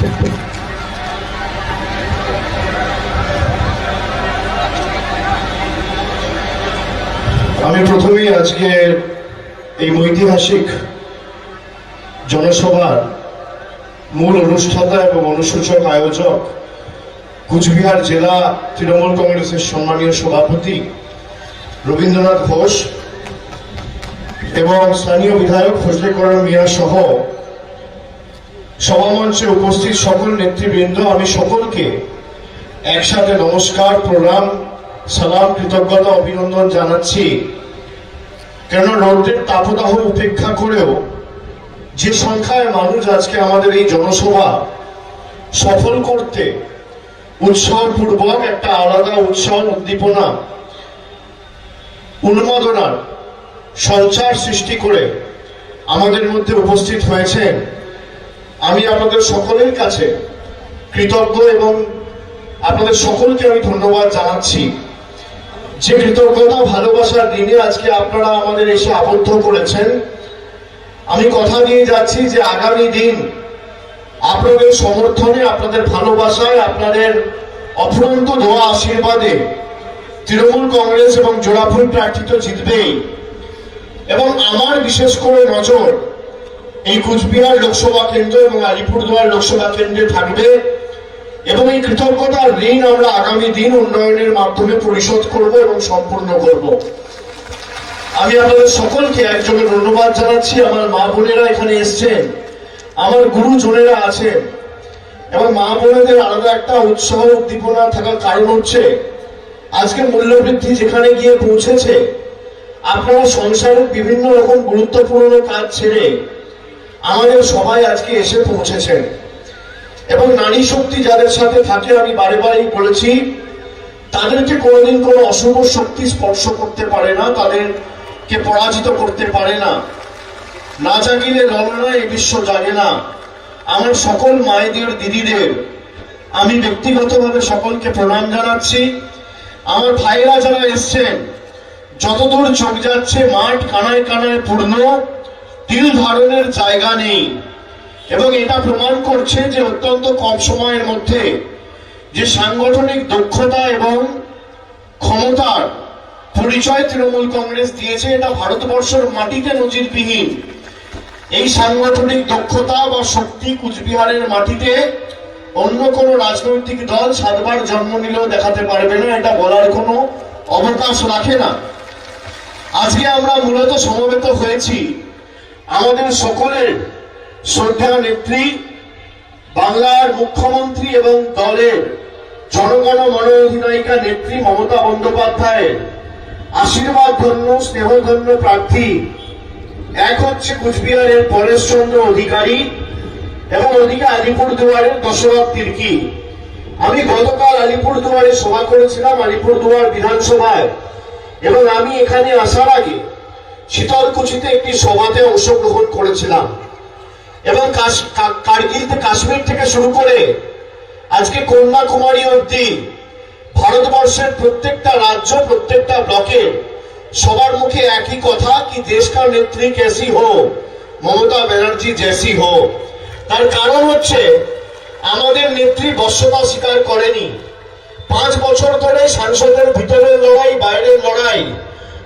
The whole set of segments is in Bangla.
আমি প্রথমেই আজকে এই ঐতিহাসিক জনসভার মূল অনুষ্ঠাতা এবং অনুসূচক আয়োজক কুচবিহার জেলা তৃণমূল কংগ্রেসের সম্মানীয় সভাপতি রবীন্দ্রনাথ ঘোষ এবং স্থানীয় বিধায়ক ফজলে করার মিয়া সহ সভামঞ্চে উপস্থিত সকল নেতৃবৃন্দ, আমি সকলকে একসাথে নমস্কার, প্রণাম, সালাম, কৃতজ্ঞতা, অভিনন্দন জানাচ্ছি। কেন রৌদ্রের তাপদাহ উপেক্ষা করেও যে সংখ্যায় মানুষ আজকে আমাদের এই জনসভা সফল করতে উৎসবপূর্বক একটা আলাদা উৎসব উদ্দীপনা, উন্মাদনার সঞ্চার সৃষ্টি করে আমাদের মধ্যে উপস্থিত হয়েছেন আমি আপনাদের সকলের কাছে কৃতজ্ঞ এবং আপনাদের সকলকে আমি ধন্যবাদ জানাচ্ছি। যে কৃতজ্ঞতা, ভালোবাসার দিনে আজকে আপনারা আমাদের এসে আবদ্ধ করেছেন। আমি কথা দিয়ে যাচ্ছি যে আগামী দিন আপনাদের সমর্থনে, আপনাদের ভালোবাসায়, আপনাদের অফুরন্ত দোয়া আশীর্বাদে তৃণমূল কংগ্রেস এবং জোড়াফুল প্রার্থী তো জিতবেই। এবং আমার বিশেষ করে নজর এই কুচবিহার লোকসভা কেন্দ্র এবং আলিপুরদুয়ার লোকসভা কেন্দ্রে থাকবে এবং এই কৃতজ্ঞতার ঋণ আমরা আগামী দিন উন্নয়নের মাধ্যমে পরিশোধ করব এবং সম্পূর্ণ করব। আমি আপনাদের সকলকে একযোগে ধন্যবাদ জানাচ্ছি। আমার মা বোনেরা এখানে এসছেন, আমার গুরুজনেরা আছেন এবং মা বোনেদের আলাদা একটা উৎসাহ উদ্দীপনা থাকার কারণ হচ্ছে আজকে মূল্যবৃদ্ধি যেখানে গিয়ে পৌঁছেছে, আপনারা সংসারের বিভিন্ন রকম গুরুত্বপূর্ণ কাজ ছেড়ে আমাদের সবাই আজকে এসে পৌঁছেছেন। এবং নারী শক্তি যাদের সাথে থাকে, আমি বারে বারেই বলেছি, তাদেরকে কোনোদিন কোনো অশুভ শক্তি স্পর্শ করতে পারে না, তাদেরকে পরাজিত করতে পারে না। না জাগিলে ললনা এই বিশ্ব জাগে না। আমার সকল মায়েদের, দিদিদের, আমি ব্যক্তিগতভাবে সকলকে প্রণাম জানাচ্ছি। আমার ভাইরা যারা এসছেন, যতদূর চোখ যাচ্ছে, মাঠ কানায় কানায় পূর্ণ। তিল ধারণের জায়গা নেই। এবং এটা প্রমাণ করছে যে অত্যন্ত কম সময়ের মধ্যে যে সাংগঠনিক দক্ষতা এবং ক্ষমতার পরিচয় তৃণমূল কংগ্রেস দিয়েছে, এটা ভারতবর্ষের মাটিতে নজিরবিহীন। এই সাংগঠনিক দক্ষতা বা শক্তি কুচবিহারের মাটিতে অন্য কোনো রাজনৈতিক দল সাতবার জন্ম নিলেও দেখাতে পারবে না, এটা বলার কোনো অবকাশ রাখে না। আজকে আমরা মূলত সমবেত হয়েছি। আমাদের সকলের শ্রদ্ধা নেত্রী, বাংলার মুখ্যমন্ত্রী এবং দলের জনগণ মন অধিনায়িকা নেত্রী মমতা বন্দ্যোপাধ্যায়ের আশীর্বাদ ধন্য স্নেহধন্য প্রার্থী। এক হচ্ছে কুচবিহারের পরেশচন্দ্র অধিকারী এবং ওদিকে আলিপুরদুয়ারের দশরথ তির্কি। আমি গতকাল আলিপুরদুয়ারে সভা করেছিলাম, আলিপুরদুয়ার বিধানসভায়। এবং আমি এখানে আসার আগে শীতলকুচিতে একটি সভাতে অংশগ্রহণ করেছিলাম। এবং কার্গিল কাশ্মীর থেকে শুরু করে আজকে কন্যাকুমারী অবধি ভারতবর্ষের প্রত্যেকটা রাজ্য, প্রত্যেকটা ব্লকে সবার মুখে একই কথা কি দেশ কা নেত্রী কেসি হো, মমতা ব্যানার্জি জেসি হো। তার কারণ হচ্ছে আমাদের নেত্রী বশ্যতা স্বীকার করেনি। পাঁচ বছর ধরে সাংসদের ভিতরের লড়াই, বাইরের লড়াই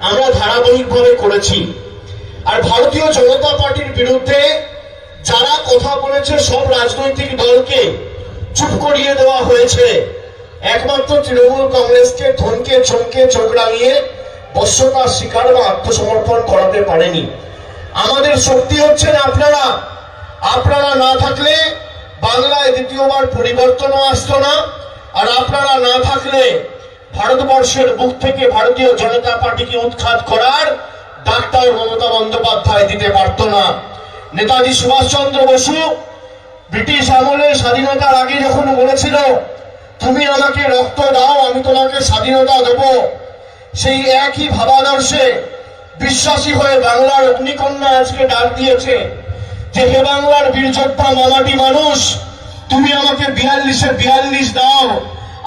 আমরা ধারাবাহিকভাবে করেছি। আর ভারতীয় জনতা পার্টির বিরুদ্ধে যারা কথা বলেছে, সব রাজনৈতিক দলকে চুপ করিয়ে দেওয়া হয়েছে। একমাত্র তৃণমূল কংগ্রেসকে ধনকে চমকে, চোখ রাঙিয়ে বশ্যতার শিকার বা আত্মসমর্পণ করাতে পারেনি। আমাদের শক্তি হচ্ছেন আপনারা। আপনারা না থাকলে বাংলায় দ্বিতীয়বার পরিবর্তনও আসতো না। আর আপনারা না থাকলে ভারতবর্ষের বুক থেকে ভারতীয় জনতা পার্টিকে উৎখাত করার ডাক্তার মমতা বন্দ্যোপাধ্যায় দিতে পারত না। নেতাজি সুভাষচন্দ্র বসু ব্রিটিশ আমলে স্বাধীনতার আগে যখন বলেছিল, তুমি আমাকে রক্ত দাও, আমি তোমাকে স্বাধীনতা দেব। সেই একই ভাবাদর্শে বিশ্বাসী হয়ে বাংলার অগ্নিকন্যা আজকে ডাক দিয়েছে যে, হে বাংলার বীরযোদ্ধা মামাটি মানুষ, তুমি আমাকে বিয়াল্লিশে বিয়াল্লিশ দাও।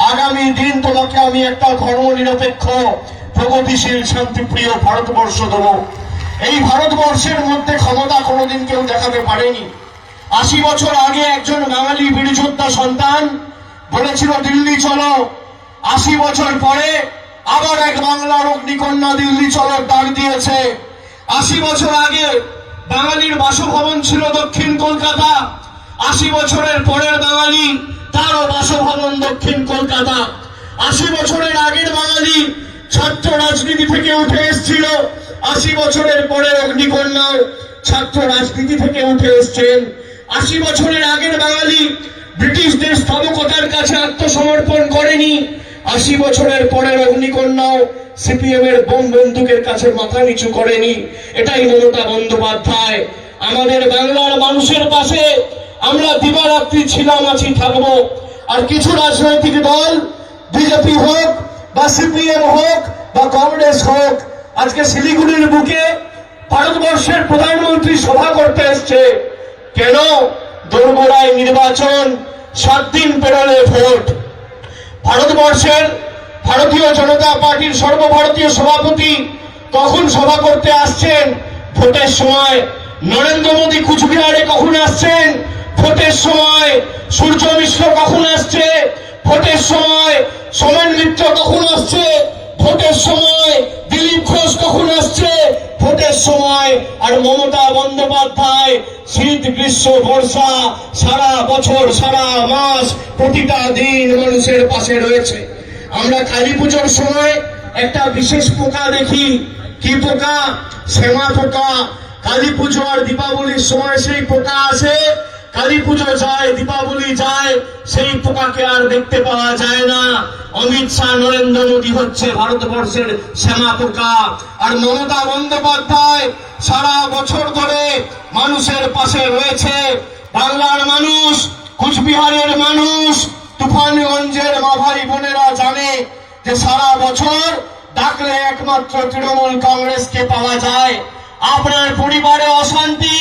আগামী দিন তোমাকে আমি একটা ধর্ম নিরপেক্ষ প্রগতিশীল, শান্তিপ্রিয় ভারতবর্ষ দেব। এই ভারতবর্ষের মধ্যে ক্ষমতা কোনোদিন কেউ দেখাতে পারেনি। আশি বছর আগে একজন বাঙালি বীরযোদ্ধা সন্তান বলেছিল, দিল্লি চলো। আশি বছর পরে আবার এক বাংলার অগ্নিকন্যা দিল্লি চলো ডাক দিয়েছে। আশি বছর আগে বাঙালির বাসভবন ছিল দক্ষিণ কলকাতা। আশি বছরের পরের বাঙালি তারও বাসভবন দক্ষিণ কলকাতা। আশি বছরের আগের বাঙালি ছাত্র রাজনীতি থেকে উঠে এসেছিল। আশি বছরের পরে অগ্নিকন্যাও ছাত্র রাজনীতি থেকে উঠে এসছেন। আশি বছরের আগের বাঙালি ব্রিটিশদের স্থবকতার কাছে আত্মসমর্পণ করেনি। আশি বছরের পরের অগ্নিকন্যাও সিপিএম এর বোম বন্দুকের কাছে মাথা নিচু করেনি। এটাই মমতা বন্দ্যোপাধ্যায়। আমাদের বাংলার মানুষের পাশে আমরা দিবারাত্রি ছিলাম আছি থাকব। আর কিছু রাজনৈতিক দল, বিজেপি হোক, বা সিপিএম হোক, বা কংগ্রেস হোক, আজকে শিলিগুড়ির বুকে ভারতবর্ষের প্রধানমন্ত্রী সভা করতে এসছে। কেন দোরগোড়ায় নির্বাচন সাত দিন পেরোলে ভোট? ভারতবর্ষের ভারতীয় জনতা পার্টির সর্বভারতীয় সভাপতি কখন সভা করতে আসছেন? ভোটের সময় নরেন্দ্র মোদী কুচবিহারে কখন আসছেন? ভোটের সময় সূর্য মিশ্র কখন আসছে? ভোটের সময় সোমেন মিত্র কখন আসছে? ভোটের সময় দিলীপ ঘোষ কখন আসছে? ভোটের সময় আর মমতা বন্দ্যোপাধ্যায়, শীত, গ্রীষ্ম, বর্ষা, সারা বছর, সারা মাস প্রতিটা দিন মানুষের পাশে রয়েছে। আমরা কালী পুজোর সময় একটা বিশেষ পোকা দেখি। কি পোকা? শ্যামা পোকা। কালী পুজো আর দীপাবলির সময় সেই পোকা আসে। কালী পুজো যায়, দীপাবলি যায়, সেই পোকাকে আর দেখতে পাওয়া যায় না। অমিত শাহ, নরেন্দ্র মোদী হচ্ছে ভারতবর্ষের শ্যামা পোকা। আর মমতা বন্দ্যোপাধ্যায় সারা বছর ধরে মানুষের পাশে রয়েছে। বাংলার মানুষ, কুচবিহারের মানুষ, তুফানগঞ্জের মা ভাই বোনেরা জানে যে সারা বছর ডাকলে একমাত্র তৃণমূল কংগ্রেসকে পাওয়া যায়। আপনার পরিবারে অশান্তি,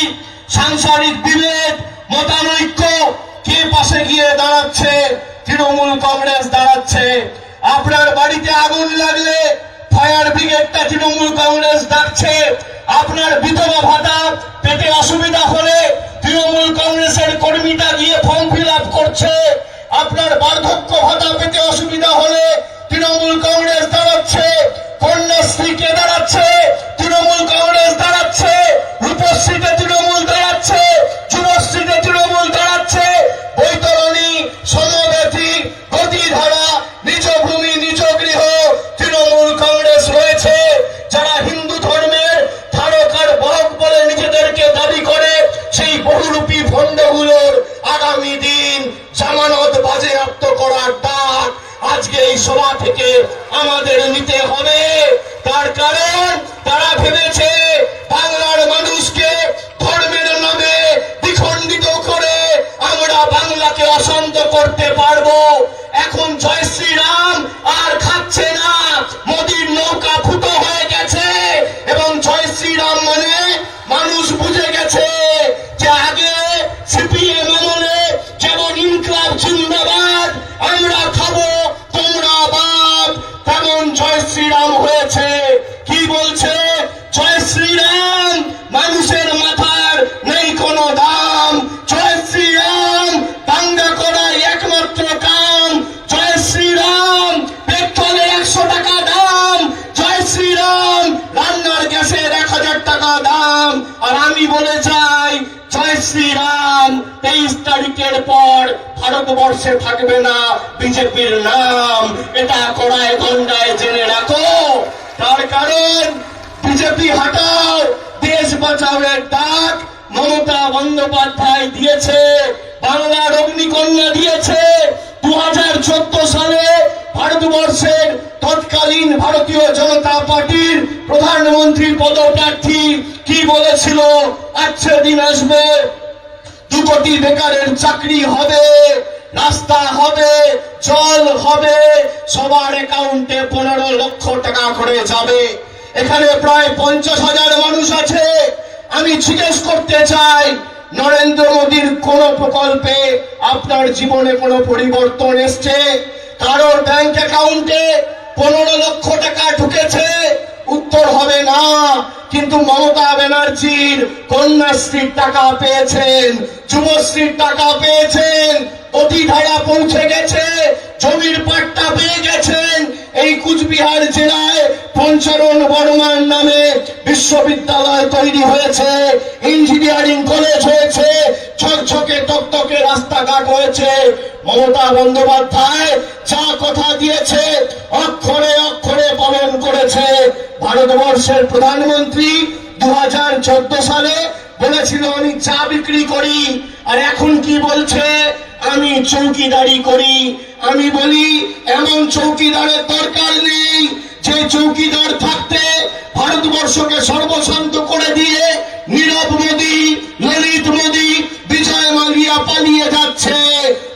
সাংসারিক বিভেদ মতানৈক্য কে পাশে গিয়ে দাঁড়াচ্ছে? তৃণমূল কংগ্রেস দাঁড়াচ্ছে। আপনার বাড়িতে আগুন লাগলে ফায়ার ব্রিগেডটা তৃণমূল কংগ্রেস ডাকছে। আপনার বিধবা ভাতা পেটে অসুবিধা হলে তৃণমূল কংগ্রেসের কর্মীটা গিয়ে ফর্ম ফিল করছে। আপনার বার্ধক্য ভাতা পেতে অসুবিধা হলে তৃণমূল কংগ্রেস দাঁড়াচ্ছে। কন্যাশ্রী কে দাঁড়াচ্ছে? তারিখের পর ভারতবর্ষে থাকবে না বিজেপির নাম। এটা কড়ায় গন্ডায় জেনে রাখো। তার কারণ, বিজেপি হটাও, দেশ বাঁচাওয়ের ডাক মমতা বন্দ্যোপাধ্যায় দিয়েছে, বাংলার অগ্নিকন্যা দিয়েছে। দু সালে ভারতবর্ষের তৎকালীন ভারতীয় জনতা পার্টির প্রধানমন্ত্রী পদপ্রার্থী কি বলেছিল? আচ্ছা দিন আসবে কোটি বেকারের চাকরি হবে, রাস্তা হবে, জল হবে, সবার অ্যাকাউন্টে পনেরো লক্ষ টাকা করে যাবে। এখানে প্রায় পঞ্চাশ হাজার মানুষ আছে। আমি জিজ্ঞেস করতে চাই, নরেন্দ্র মোদীর কোন প্রকল্পে আপনার জীবনে কোনো পরিবর্তন এসছে? কারোর ব্যাংক অ্যাকাউন্টে পনেরো লক্ষ টাকা ঢুকেছে? উত্তর হবে না। কিন্তু মমতা ব্যানার্জির কন্যাশ্রীর টাকা পেয়েছেন, যুবশ্রীর টাকা পেয়েছেন, অতিধারা পৌঁছে গেছে, জমির পাট্টা পেয়ে গেছেন। এই কুচবিহার জেলায় পঞ্চারণ বর্মার নামে বিশ্ববিদ্যালয় তৈরি হয়েছে, ইঞ্জিনিয়ারিং কলেজ হয়েছে, ঝকঝকে টকটকে রাস্তাঘাট হয়েছে। মমতা বন্দ্যোপাধ্যায় যা কথা দিয়েছে, অক্ষরে ভারতবর্ষের প্রধানমন্ত্রী দু সালে বলেছিল, আমি চা বিক্রি করি, আর এখন কি বলছে? আমি চৌকিদারি করি। আমি বলি, এমন চৌকিদারের দরকার নেই, যে চৌকিদার থাকতে ভারতবর্ষকে সর্বশান্ত করে দিয়ে নীরব মোদী পালিয়ে যাচ্ছে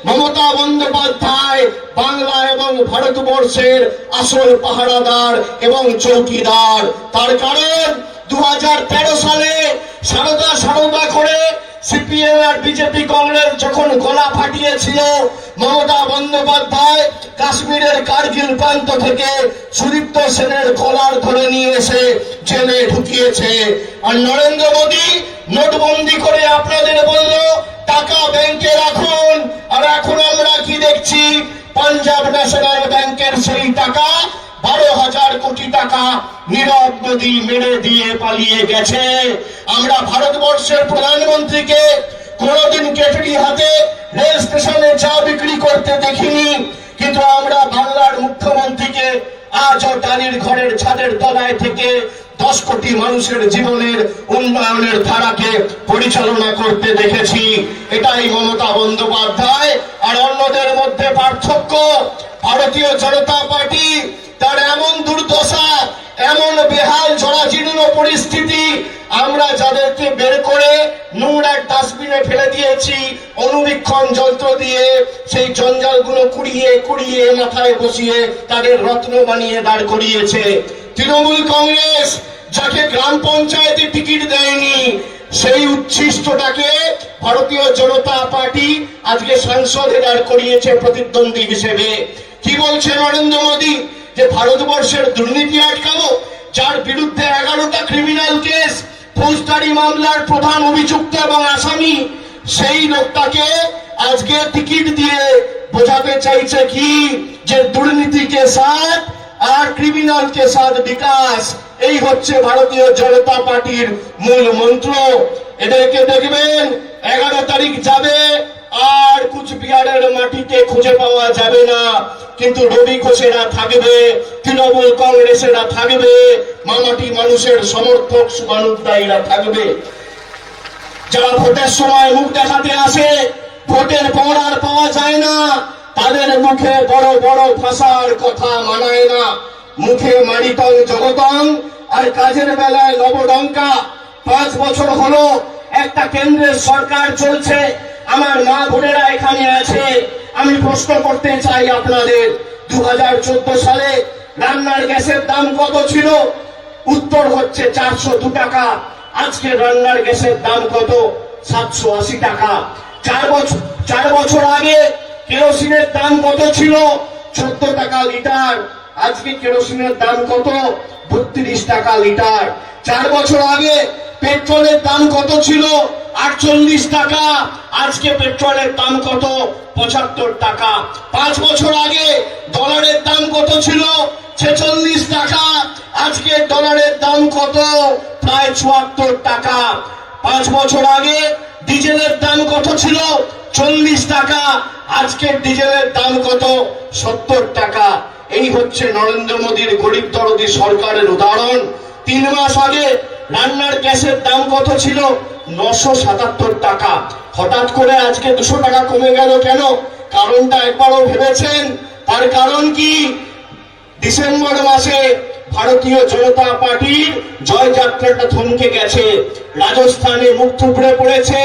মমতা বন্দ্যোপাধ্যায় বাংলা এবং ভারতবর্ষের আসল পাহারাদার এবং চৌকিদার। তার কারণ দু সালে সারদা সারদা করে সিপিএম আর বিজেপি কংগ্রেস যখন গলা ফাটিয়েছিল, মমতা বন্দ্যোপাধ্যায় কাশ্মীরের কার্গিল প্রান্ত থেকে সুদীপ্ত সেনের কলার ধরে নিয়ে এসে জেলে ঢুকিয়েছে। আর নরেন্দ্র মোদী নোটবন্দি করে আপনাদের বলল টাকা ব্যাংকে রাখুন। আর এখন আমরা কি দেখছি? পাঞ্জাব ন্যাশনাল ব্যাংকের সেই টাকা বারো হাজার কোটি টাকা নীরব মোদী মেরে দিয়ে পালিয়ে গেছে। আমরা ভারতবর্ষের প্রধানমন্ত্রীকে কোনোদিন কেটলি হাতে রেল স্টেশনে চা বিক্রি করতে দেখিনি, কিন্তু আমরা বাংলার মুখ্যমন্ত্রীকে আজও টালির ঘরের ছাদের তলায় থেকে দশ কোটি মানুষের জীবনের উন্নয়নের ধারাকে পরিচালনা করতে দেখেছি। এটাই মমতা বন্দ্যোপাধ্যায় আর অন্যদের মধ্যে পার্থক্য। ভারতীয় জনতা পার্টি তার এমন দুর্দশা, এমন বেহাল জরাজীর্ণ পরিস্থিতি আমরা যাদেরকে বের করে নোংরার ডাস্টবিনে ফেলে দিয়েছি অনুবীক্ষণ যন্ত্র দিয়ে সেই জঞ্জালগুলো কুড়িয়ে কুড়িয়ে মাথায় বসিয়ে তাদের রত্ন বানিয়ে দাঁড় করিয়েছে। তৃণমূল কংগ্রেস যাকে গ্রাম পঞ্চায়েতে টিকিট দেয়নি, সেই উচ্ছিষ্টটাকে ভারতীয় জনতা পার্টি আজকে সংসদে দাঁড় করিয়েছে প্রতিদ্বন্দ্বী হিসেবে। কি বলছে নরেন্দ্র মোদী? যে ভারতবর্ষের দুর্নীতি আটকাবো, যার বিরুদ্ধে এগারোটা ক্রিমিনাল কেস ফৌজদারি মামলার প্রধান অভিযুক্ত এবং আসামি, সেই লোকটাকে আজকে টিকিট দিয়ে বোঝাতে চাইছে কি যে দুর্নীতি কে সাথ আর ক্রিমিনাল কে সাথ বিকাশ, এই হচ্ছে ভারতীয় জনতা পার্টির মূল মন্ত্র। এদেরকে দেখবেন, এগারো তারিখ যাবে, আর কুচবিহারের মাটিতে খুঁজে পাওয়া যাবে না। কিন্তু রবি ঘোষেরা থাকবে, তৃণমূল কংগ্রেসেরা থাকবে, মামাটি মানুষের সমর্থক সুবানুদ্দায়ীরা থাকবে। যারা ভোটের সময় মুখ দেখাতে আসে, ভোটের পর আর পাওয়া যায় না। তাদের মুখে বড় বড় ভাষার কথা মানায় না। মুখে মারিতং জগতং, আর কাজের বেলায় লবডঙ্কা পাঁচ বছর হলো, একটা কেন্দ্রের সরকার চলছে। আমার মা বোনেরা এখানে আছে। আমি প্রশ্ন করতে চাই আপনাদের দু সালে রান্নার গ্যাসের দাম কত ছিল? উত্তর হচ্ছে চারশো দু টাকা। আজকে রান্নার গ্যাসের দাম কত? সাতশো আশি টাকা। চার বছর চার বছর আগে কেরোসিনের দাম কত ছিল? চোদ্দ টাকা লিটার। আজকে কেরোসিনের দাম কত? বত্রিশ টাকা লিটার। চার বছর আগে পেট্রোলের দাম কত ছিল? আটচল্লিশ টাকা। আজকে পেট্রোলের দাম কত? পঁচাত্তর টাকা। পাঁচ বছর আগে ডলারের দাম কত ছিল? ছেচল্লিশ টাকা। আজকে ডলারের দাম কত? প্রায় চুয়াত্তর টাকা। পাঁচ বছর আগে ডিজেলের দাম কত ছিল? চল্লিশ টাকা। আজকের ডিজেলের দাম কত? সত্তর টাকা। এই হচ্ছে নরেন্দ্র মোদীর গরিব দরদি সরকারের উদাহরণ। তিন মাস আগে রান্নার গ্যাসের দাম কত ছিল? নশো সাতাত্তর টাকা। হঠাৎ করে আজকে দুশো টাকা কমে গেল কেন? কারণটা একবারও ভেবেছেন? তার কারণ কি? ডিসেম্বর মাসে ভারতীয় জনতা পার্টির জয়যাত্রাটা থমকে গেছে। রাজস্থানে মুখ থুবড়ে পড়েছে,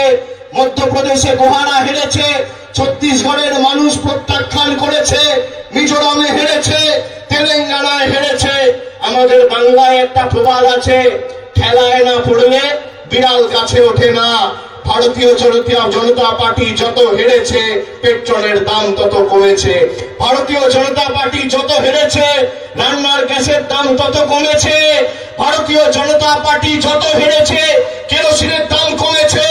মধ্যপ্রদেশে গোহারা হেরেছে, ছত্তিশগড়ের মানুষ প্রত্যাখ্যান করেছে, মিজোরামে হেরেছে, তেলেঙ্গানায় হেরেছে। আমাদের বাংলায় একটা প্রবাদ আছে ঠেলায় না পড়লে বিড়াল কাছে ওঠে না। ভারতীয় জনতা পার্টি যত হেরেছে, পেট্রোলের দাম তত কমেছে। ভারতীয় জনতা পার্টি যত হেরেছে, রান্নার গ্যাসের দাম তত কমেছে। ভারতীয় জনতা পার্টি যত হেরেছে, কেরোসিনের দাম কমেছে।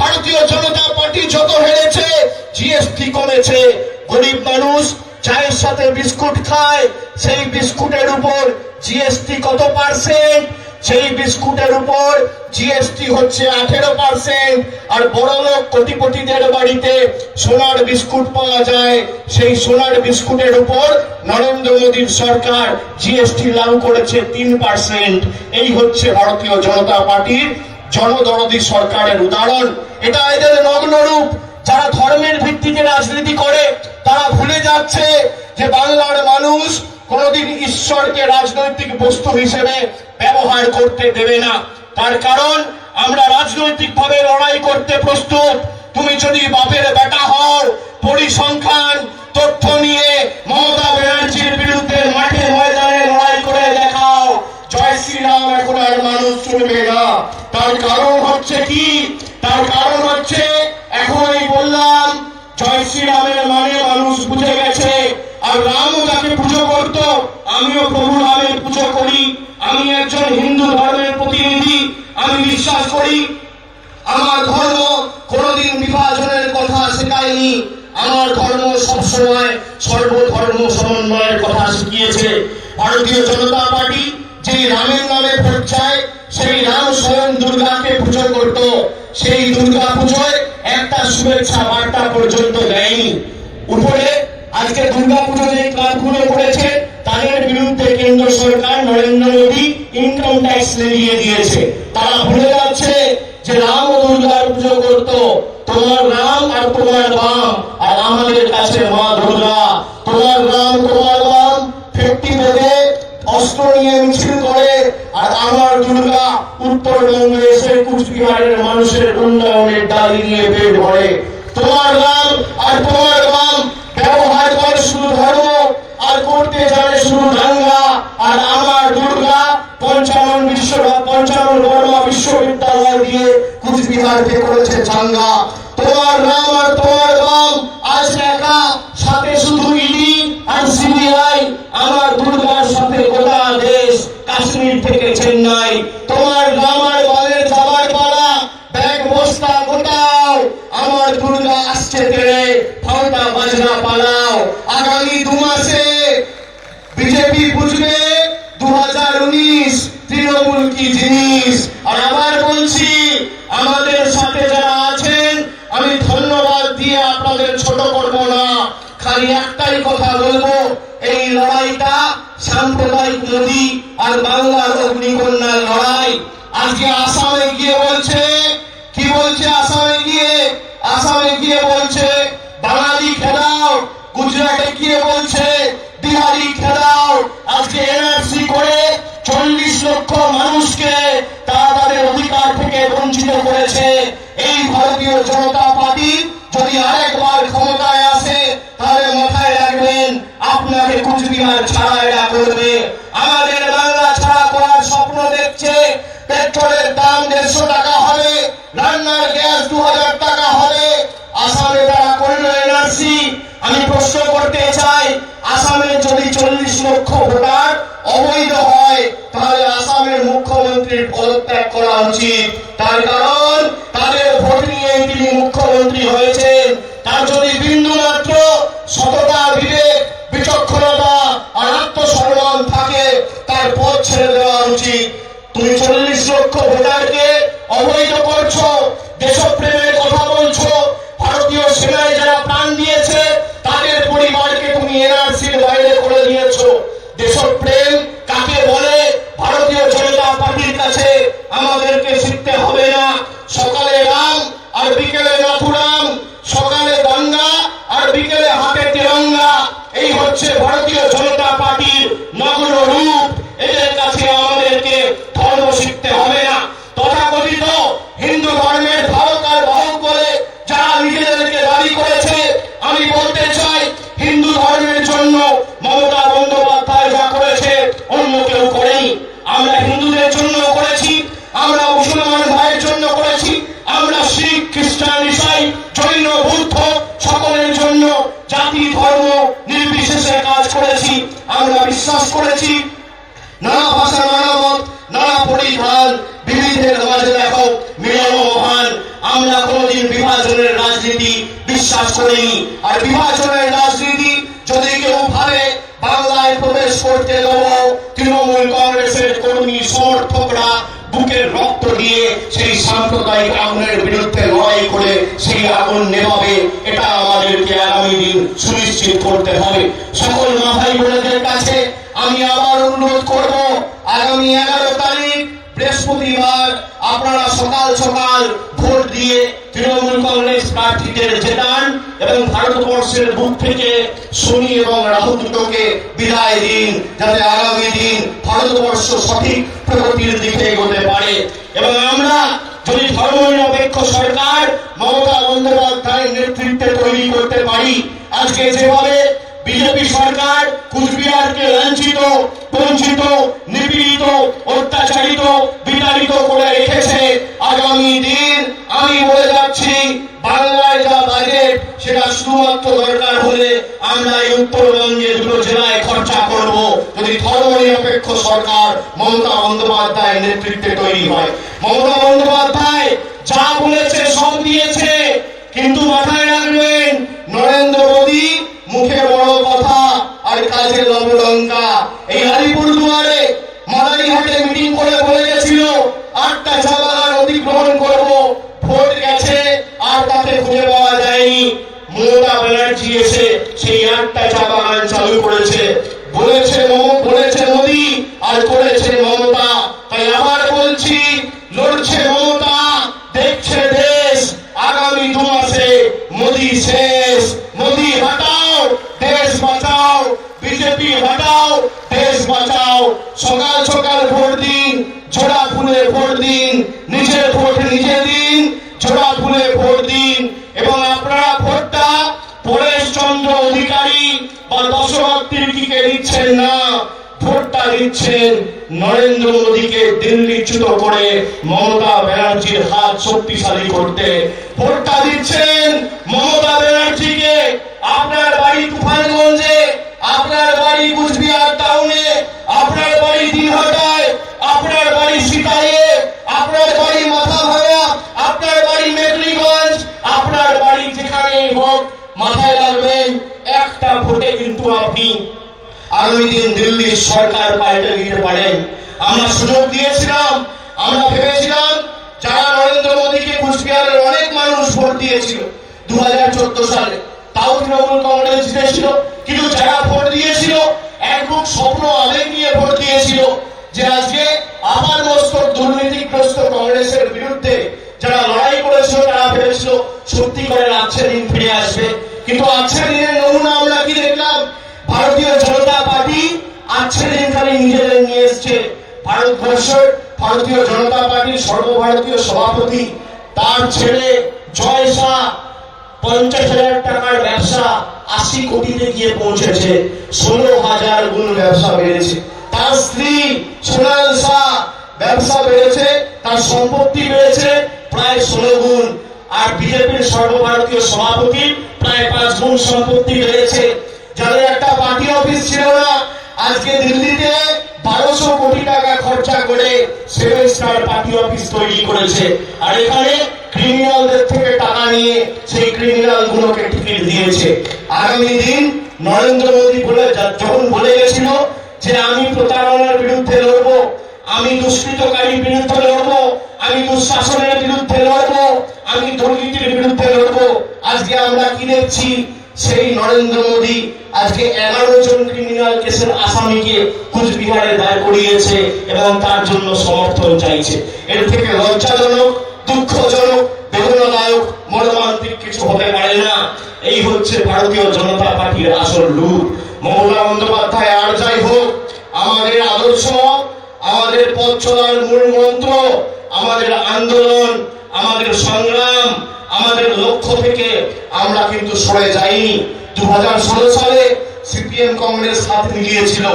ভারতীয় জনতা পার্টি যত হেরেছে, জিএসটি কমেছে। গরিব মানুষ চায়ের সাথে বিস্কুট খায়, সেই বিস্কুটের উপর জিএসটি কত পার্সেন্ট? সেই বিস্কুটের উপর জিএসটি হচ্ছে আঠেরো পার্সেন্ট আর বড় লোক কোটিপতিদের বাড়িতে সোনার বিস্কুট পাওয়া যায়, সেই সোনার বিস্কুটের উপর নরেন্দ্র মোদীর সরকার জিএসটি লাগু করেছে তিন পার্সেন্ট এই হচ্ছে ভারতীয় জনতা পার্টির জনদরদি সরকারের উদাহরণ। এটা এদের নগ্ন রূপ। যারা ধর্মের ভিত্তিতে রাজনীতি করে, তারা ভুলে যাচ্ছে যে বাংলার মানুষ কোনোদিন ঈশ্বরকে রাজনৈতিক বস্তু হিসেবে ব্যবহার করতে দেবে না। তার কারণ, আমরা রাজনৈতিক ভাবে লড়াই করতে প্রস্তুত। তুমি যদি বাপের বেটা হও, পরিসংখ্যান, তথ্য নিয়ে মমতা ব্যানার্জির বিরুদ্ধে মাঠে ময়দানে লড়াই করে দেখাও। জয় শ্রীরাম, এখন আর মানুষ শুনবে না। তার কারণ হচ্ছে কি? তার কারণ হচ্ছে এখনই বললাম, জয় শ্রীরামের মানে মানুষ বুঝে গেছে। আর রামও যাকে পুজো করত, আমিও প্রভু রামের পুজো করি। আমি একজন হিন্দু ধর্মের প্রতিনিধি, আমি বিশ্বাস করি, আমার ধর্ম কোনোদিন বিভাজনের কথা শেখায়নি। আমার ধর্ম সবসময় সর্বধর্ম সমন্বয়ের কথা শিখিয়েছে। ভারতীয় জনতা পার্টি যে রামের নামে ভোট চায়, সেই রাম স্বয়ং দুর্গাকে পুজো করত। সেই দুর্গা পুজোয় একটা শুভেচ্ছা বার্তা পর্যন্ত দেয়নি। উপরে আজকে দুর্গা পুজো যে ক্লাবগুলো করেছে তাদের বিরুদ্ধে কেন্দ্র সরকার নরেন্দ্র মোদী ইনকাম ট্যাক্স নিয়ে দিয়েছে। তারা ভুলে যাচ্ছে যে রাম দুর্গার পুজো করত। তোমার রাম আর তোমার বাম, আর আমাদের কাছে মা দুর্গা। তোমার রাম, তোমার বাম, ফেটটি বেঁধে অস্ত্র নিয়ে মিছিল করে, আর আমার দুর্গা উত্তরবঙ্গে এসে কুচবিহারের মানুষের উন্নয়নের দাবি নিয়ে পেট ভরে। তোমার রাম আর তোমার বাম, ব্যবহার করে শুধু ধর্ম, আর করতে জানে আর আমার দুর্গা বিশ্ব বর্মা বিশ্ববিদ্যালয় দিয়ে কুচবিহারকে করেছে চাঙ্গা। তোমার রাম আর তোমার আজ একা সাথে শুধু ইডি আর সিবিআই, আমার দুর্গার সাথে গোটা দেশ কাশ্মীর থেকে চেন্নাই। তোমার রাম আর বামের যাবার পালা, ব্যাগ বস্তা গোটাও। আমার দুর্গা আসছে তেরে ফাউটা বাজনা পালাও। আগামী দু মাসে জিনিস। আর আবার বলছি, আমাদের সাথে যারা আছেন, আমি ধন্যবাদ দিয়ে আপনাদের ছোট করব না। খালি একটাই কথা বলব, এই লড়াইটা সাম্প্রদায়িক মোদী আর বাংলার অগ্নিকন্যার লড়াই। আজকে আসামে গিয়ে বলছে, কি বলছে আসামে গিয়ে? আসামে গিয়ে বলছে, বাঙালি খেলাও। গুজরাটে গিয়ে বলছে পার্টি যদি আরেকবার ক্ষমতায় আসে, তাহলে মাথায় রাখবেন, আপনাকে কুচবিহার ছাড়া এরা করবে। আমাদের বাংলা ছাড়া করার স্বপ্ন দেখছে, পেট্রোলের দাম দেড়শো টাকা হবে, রান্নার গ্যাস দু হাজার টাকা হবে। আসামে তারা করল এনআরসি, আমি প্রশ্ন করতে চাই আসামের যদি চল্লিশ লক্ষ ভোটার অবৈধ হয়, তাহলে আসামের মুখ্যমন্ত্রীর পদত্যাগ করা উচিত। তার কারণ, তাদের ভোট তিনি মুখ্যমন্ত্রী হয়েছেন তার যদি বিশ্বাস করেছি। নানা ভাষা নানা মত নানা পরিধান বিবিধের মাঝে দেখো, মিলন মহান আমরা কোনোদিন বিভাজনের রাজনীতি বিশ্বাস করিনি। আর বিভাজনের রাজনীতি যদি কেউ ভাবে, বাংলায় প্রবেশ করতে দেবো। তৃণমূল কংগ্রেসের কর্মী সমর্থকরা বুকের রক্ত দিয়ে সেই সাম্প্রদায়িক আগুনের বিরুদ্ধে লড়াই করে সেই আগুন নেভাবে। এটা আমাদেরকে আগামী দিন সুনিশ্চিত করতে হবে। সকল মা ভাই বোনেদের কাছে আমি আবার অনুরোধ করব, আগামী এগারো তারিখ বৃহস্পতিবার আপনারা সকাল সকাল ভোট দিয়ে তৃণমূল কংগ্রেস প্রার্থীদের জেতান এবং ভারতবর্ষের বুক থেকে শনি এবং রাহু দুটোকে বিদায় দিন, যাতে আগামী দিন ভারতবর্ষ সঠিক প্রগতির দিকে এগোতে পারে। এবং আমরা, যদি ধর্মনিরপেক্ষ সরকার মমতা বন্দ্যোপাধ্যায়ের নেতৃত্বে তৈরি করতে পারি, আজকে যেভাবে বিজেপি সরকার কুচবিহারকে লাঞ্ছিত, বঞ্চিত, নিপীড়িত, অত্যাচারিত, বিতাড়িত করে রেখেছে। আগামী দিন আমি বলে যাচ্ছি, বাংলায় যা বাজেট, সেটা শুধুমাত্র দরকার হলে আমরা এই উত্তরবঙ্গে দুটো জেলায় খরচা করব। যদি ধর্মনিরপেক্ষ সরকার মমতা বন্দ্যোপাধ্যায়ের নেতৃত্বে তৈরি হয়। মমতা বন্দ্যোপাধ্যায় যা বলেছে সব দিয়েছে, কিন্তু মাথায় রাখবেন আর কাজে লবলঙ্কা এই আলিপুর দুয়ারে মাদারিঘাটে মিটিং করে বলে গেছিল, আটটা চা বাগান অধিগ্রহণ করব, ভোট গেছে, আর তাতে খুঁজে পাওয়া যায়নি। মমতা ব্যানার্জি এসে সেই আটটা চা বাগান চালু করেছে। বলেছে বলেছে মোদী, আর করেছে মমতা। তাই আবার বলছি, লড়ছে মমতা দেখছে দেশ আগামী দু মাসে মোদি শেষ মোদি হটাও দেশ বাঁচাও বিজেপি হটাও দেশ বাঁচাও সকাল সকাল ভোট দিন জোড়া ফুলে ভোট দিন, নিজের ভোট নিজে দিন জোড়া ফুলে ভোট দিন। এবং আপনারা ভোটটা পরেশ চন্দ্র অধিকারী বা দশরথীকে দিচ্ছেন না, ভোটটা দিচ্ছেন নরেন্দ্র মোদীকে দিল্লিচ্যুত করে মমতা ব্যানার্জির হাত শক্তিশালী করতে। ভোটটা দিচ্ছেন মমতা ব্যানার্জিকে যেখানেই হোক, মাথায় রাখবেন একটা ভোটে কিন্তু আপনি আগামী দিন দিল্লির সরকার পাল্টে দিতে পারেন। আমরা সুযোগ দিয়েছিলাম, আমরা ভেবেছিলাম যারা নরেন্দ্র মোদীকে কুচবিহারের অনেক মানুষ ভোট দিয়েছিল দু হাজার চোদ্দ সালে, তাও তৃণমূল কংগ্রেস জিতেছিল। কিন্তু যারা ভোট দিয়েছিল এক স্বপ্ন আবেগ নিয়ে ভোট দিয়েছিল যে আজকে আবার দুর্নীতিগ্রস্ত লড়াই করেছিল সত্যি করে আজকের দিন ফিরে আসবে। কিন্তু আজকের দিনের নমুনা আমরা কি দেখলাম? ভারতীয় জনতা পার্টি আজকে দিন খালি নিজেদের নিয়ে এসছে। ভারতবর্ষের ভারতীয় জনতা পার্টির সর্বভারতীয় সভাপতি, তার ছেলে জয় শাহ, পঞ্চাশ হাজার টাকার ব্যবসা আশি কোটিতে গিয়ে পৌঁছেছে। ষোলো হাজার গুণ ব্যবসা বেড়েছে। তার স্ত্রী সোনাল শাহ ব্যবসা বেড়েছে, তার সম্পত্তি বেড়েছে প্রায় ষোলো গুণ। আর বিজেপির সর্বভারতীয় সভাপতি প্রায় পাঁচ গুণ সম্পত্তি বেড়েছে যাদের একটা পার্টি অফিস ছিল না, আজকে দিল্লিতে বারোশো কোটি টাকা খরচা করে সেভেন স্টার পার্টি অফিস তৈরি করেছে। আর এখানে ক্রিমিনালদের থেকে টাকা নিয়ে সেই ক্রিমিনাল গুলোকে টিকিট দিয়েছে। আগামী দিন নরেন্দ্র মোদী বলে যখন বলে গেছিল যে, আমি প্রতারণার বিরুদ্ধে লড়বো, আমি দুষ্কৃতকারীর বিরুদ্ধে লড়বো আমি দুঃশাসনের বিরুদ্ধে লড়বো, আমি দুর্নীতির বিরুদ্ধে লড়বো। আজকে আমরা কি দেখছি? সেই নরেন্দ্র মোদী আজকে এগারো জন ক্রিমিনাল কেসের আসামিকে কুচবিহারে দাঁড় করিয়েছে এবং তার জন্য সমর্থন চাইছে। এর থেকে লজ্জাজনক, দুঃখজনক, বেদনাদায়ক, মর্মান্তিক কিছু হতে পারে না। এই হচ্ছে ভারতীয় জনতা পার্টির আসল রূপ। মমতা বন্দ্যোপাধ্যায়, আর যাই হোক, আমাদের আদর্শ, আমাদের পথ চলার মূল মন্ত্র আমাদের আন্দোলন, আমাদের সংগ্রাম, আমাদের লক্ষ্য থেকে আমরা কিন্তু সরে যাইনি। দু সালে সিপিএম কংগ্রেস হাত মিলিয়েছিল।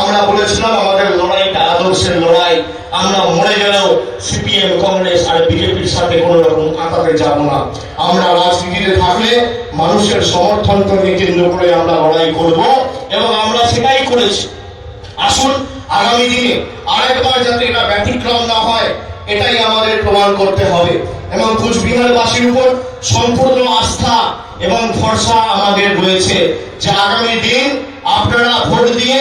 আমরা বলেছিলাম আমাদের লড়াইটা আদর্শের লড়াই। আমরা মরে গেলেও সিপিএম কংগ্রেস আর বিজেপির সাথে কোনো রকম কাঁটাতে যাব না। আমরা রাজনীতিতে থাকলে মানুষের সমর্থনকে কেন্দ্র করে আমরা লড়াই করব এবং আমরা সেটাই করেছি। আসুন, আগামী দিনে আরেকবার যাতে এটা ব্যতিক্রম না হয় এটাই আমাদের প্রমাণ করতে হবে। এবং কুচবিহারবাসীর উপর সম্পূর্ণ আস্থা এবং ভরসা আমাদের রয়েছে যে আগামী দিন আপনারা ভোট দিয়ে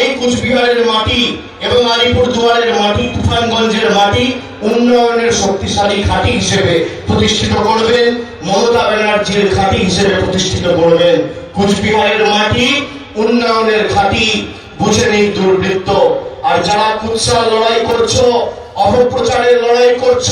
এই কুচবিহারের মাটি এবং আলিপুরদুয়ারের মাটি, তুফানগঞ্জের মাটি উন্নয়নের শক্তিশালী ঘাঁটি হিসেবে প্রতিষ্ঠিত করবেন, মমতা ব্যানার্জির ঘাঁটি হিসেবে প্রতিষ্ঠিত করবেন। কুচবিহারের মাটি উন্নয়নের ঘাঁটি, বুঝে নিন দুর্বৃত্ত। আর যারা কুৎসার লড়াই করছ অপপ্রচারের লড়াই করছ,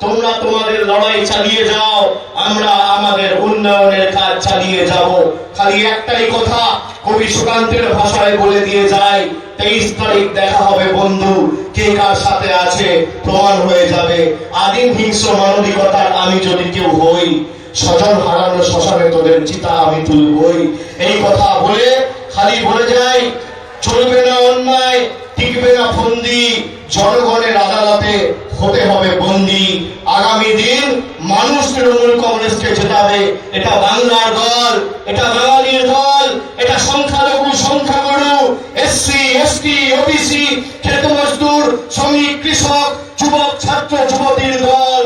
তোমরা তোমাদের লড়াই চালিয়ে যাও, আমরা আমাদের উন্নয়নের কাজ চালিয়ে যাব। খালি একটাই কথা, কবি সুকান্তের ভাষায় বলে দিয়ে যায়, তেইশ তারিখ দেখা হবে বন্ধু, কে কার সাথে আছে, প্রমাণ হয়ে যাবে। আদিম হিংস্র মানবিকতার আমি যদি কেউ হই, স্বজন হারানো শ্মশানে তোদের চিতা আমি তুলবই। এই কথা বলে খালি বলে যাই চলবে না অন্যায় টিকবে না ফন্দি জনগণের আদালতে হতে হবে বন্দি। আগামী দিন মানুষ তৃণমূল কংগ্রেসকে জেতাবে। এটা বাংলার দল, এটা বাঙালির দল, এটা সংখ্যালঘু সংখ্যাগুরু এসসি, এসটি, ওবিসি ক্ষেত মজদুর শ্রমিক, কৃষক, যুবক, ছাত্র, যুবতীর দল।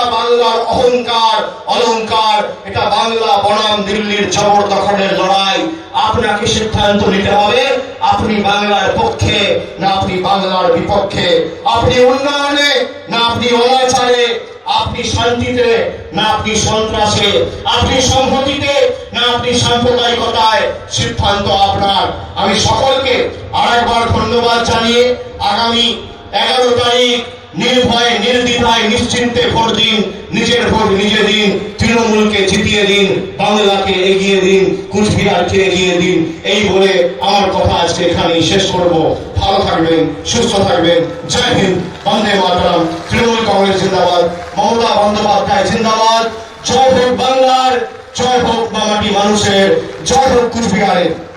এটা বাংলার অহংকার, অলংকার, এটা বাংলা বনাম দিল্লির জবরদখলের লড়াই। আপনাকে সিদ্ধান্ত নিতে হবে, আপনি বাংলার পক্ষে, না আপনি বাংলার বিপক্ষে। আপনি উন্নয়নে, না আপনি অনাচারে। আপনি শান্তিতে, না আপনি সন্ত্রাসে। আপনি সংহতিতে, না আপনি সাম্প্রদায়িকতায়। সিদ্ধান্ত আপনার। আমি সকলকে আরেকবার ধন্যবাদ জানিয়ে আগামী এগারো তারিখ নির্ভয়ে নির্দ্বিধায় নিশ্চিন্তে ভোট দিন, নিজের ভোট নিজে দিন, তৃণমূলকে জিতিয়ে দিন, বাংলাকে এগিয়ে দিন, কুচবিহারকে এগিয়ে দিন। এই বলে আমার কথা আজকে এখানেই শেষ করব। ভালো থাকবেন, সুস্থ থাকবেন। জয় হিন্দ, বন্দে মাতরম। তৃণমূল কংগ্রেস জিন্দাবাদ। মমতা বন্দ্যোপাধ্যায় জিন্দাবাদ। জয় হোক বাংলার, জয় হোক মামাটি মানুষের, জয় হোক কুচবিহারের।